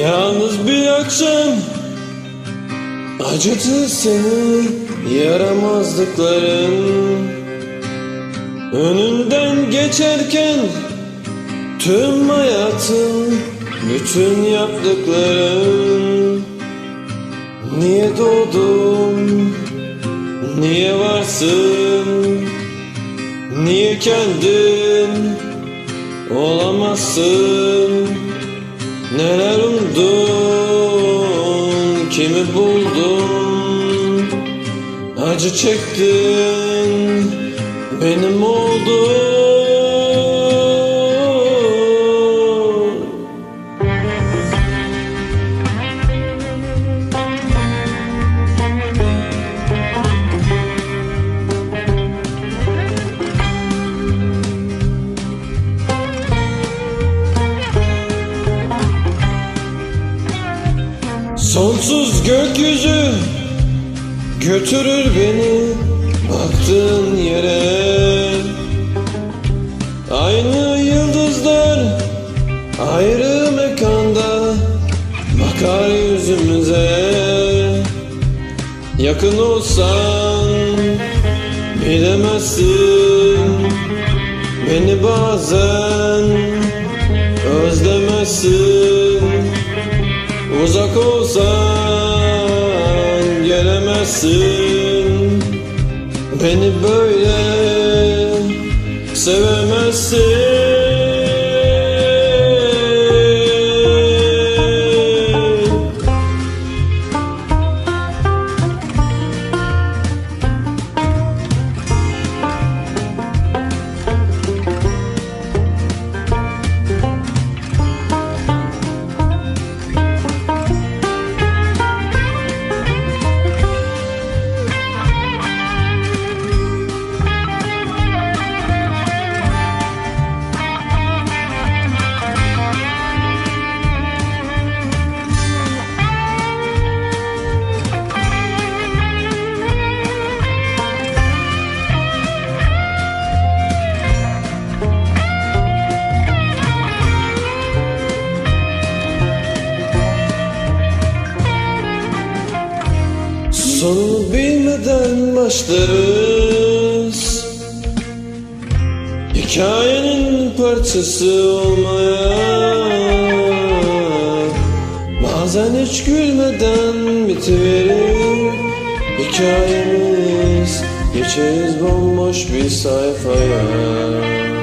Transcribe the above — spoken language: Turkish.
Yalnız bir akşam Acıtı seni yaramazlıkların. Önünden geçerken Tüm hayatın Bütün yaptıkların. Niye doğdum Niye varsın? Niye kendin Olamazsın? Neler umdun Kimi buldun? Acı çektin. Benim oldun Sonsuz gökyüzü götürür beni baktığın yere. Aynı yıldızlar ayrı mekanda bakar yüzümüze. Yakın olsan bilemezsin beni bazen özlemezsin Uzak olsan gelemezsin. Beni böyle sevemezsin Sonunu bilmeden başlarız. Hikayenin parçası olmaya. Bazen hiç gülmeden bitiverir. Hikayemiz geçeriz bomboş bir sayfaya